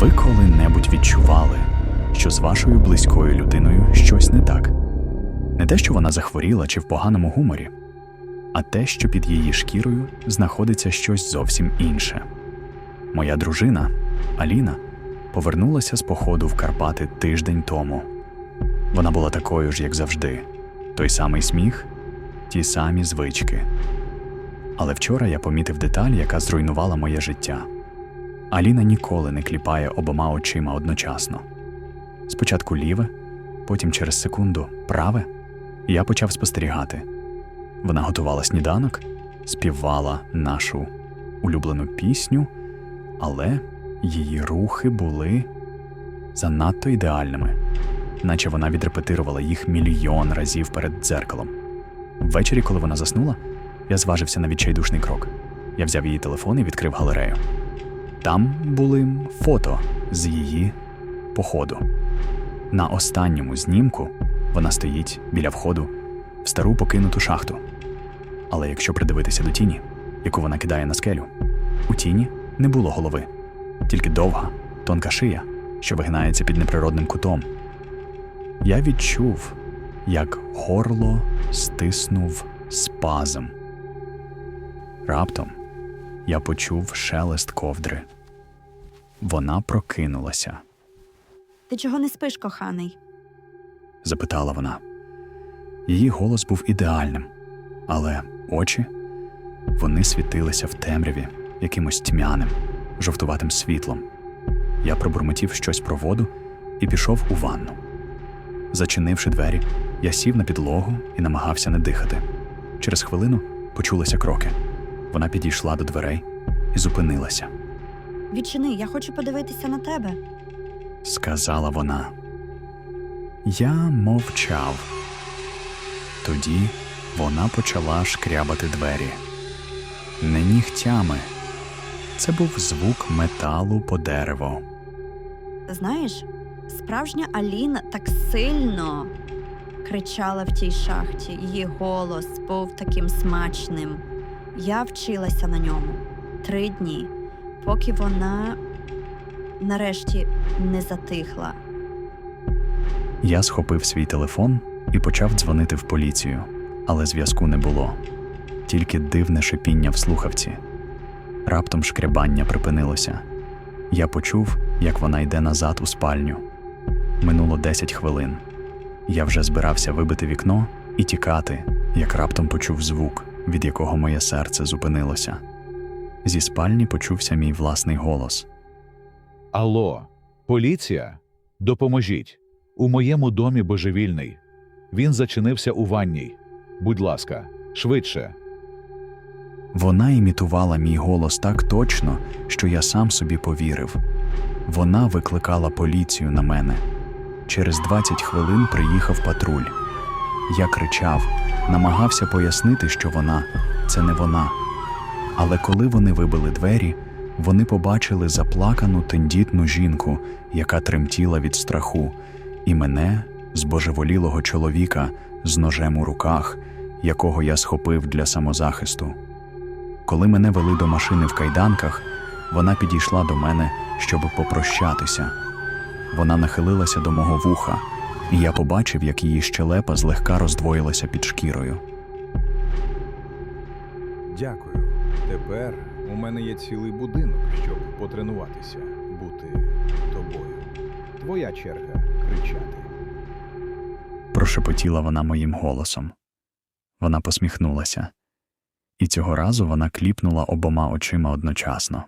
Ви коли-небудь відчували, що з вашою близькою людиною щось не так? Не те, що вона захворіла чи в поганому гуморі, а те, що під її шкірою знаходиться щось зовсім інше. Моя дружина Аліна повернулася з походу в Карпати тиждень тому. Вона була такою ж, як завжди, той самий сміх, ті самі звички. Але вчора я помітив деталь, яка зруйнувала моє життя. Аліна ніколи не кліпає обома очима одночасно. Спочатку ліве, потім через секунду праве, я почав спостерігати. Вона готувала сніданок, співала нашу улюблену пісню, але її рухи були занадто ідеальними, наче вона відрепетирувала їх мільйон разів перед дзеркалом. Ввечері, коли вона заснула, я зважився на відчайдушний крок. Я взяв її телефон і відкрив галерею. Там були фото з її походу. На останньому знімку вона стоїть біля входу в стару покинуту шахту. Але якщо придивитися до тіні, яку вона кидає на скелю, у тіні не було голови, тільки довга, тонка шия, що вигинається під неприродним кутом. Я відчув, як горло стиснув спазм. Раптом я почув шелест ковдри. Вона прокинулася, Ти чого не спиш, коханий? запитала вона. Її голос був ідеальним, але очі вони світилися в темряві якимось тьмяним, жовтуватим світлом. Я пробурмотів щось про воду і пішов у ванну. Зачинивши двері, я сів на підлогу і намагався не дихати. Через хвилину почулися кроки. Вона підійшла до дверей і зупинилася. Відчини, я хочу подивитися на тебе. сказала вона. Я мовчав. Тоді вона почала шкрябати двері. Не нігтями. Це був звук металу по дереву. Знаєш, справжня Аліна так сильно кричала в тій шахті. Її голос був таким смачним. Я вчилася на ньому три дні, поки вона нарешті не затихла. Я схопив свій телефон і почав дзвонити в поліцію, але зв'язку не було. Тільки дивне шипіння в слухавці. Раптом шкрябання припинилося. Я почув, як вона йде назад у спальню. Минуло 10 хвилин. Я вже збирався вибити вікно і тікати, як раптом почув звук, від якого моє серце зупинилося. Зі спальні почувся мій власний голос. Алло, поліція? Допоможіть. У моєму домі божевільний. Він зачинився у ванній. Будь ласка, швидше. Вона імітувала мій голос так точно, що я сам собі повірив. Вона викликала поліцію на мене. Через 20 хвилин приїхав патруль. Я кричав, намагався пояснити, що вона це не вона. Але коли вони вибили двері, вони побачили заплакану тендітну жінку, яка тремтіла від страху, і мене, збожеволілого чоловіка, з ножем у руках, якого я схопив для самозахисту. Коли мене вели до машини в кайданках, вона підійшла до мене, щоб попрощатися. Вона нахилилася до мого вуха, і я побачив, як її щелепа злегка роздвоїлася під шкірою. Дякую. Тепер у мене є цілий будинок, щоб потренуватися, бути тобою. Твоя черга кричати. Прошепотіла вона моїм голосом. Вона посміхнулася, і цього разу вона кліпнула обома очима одночасно.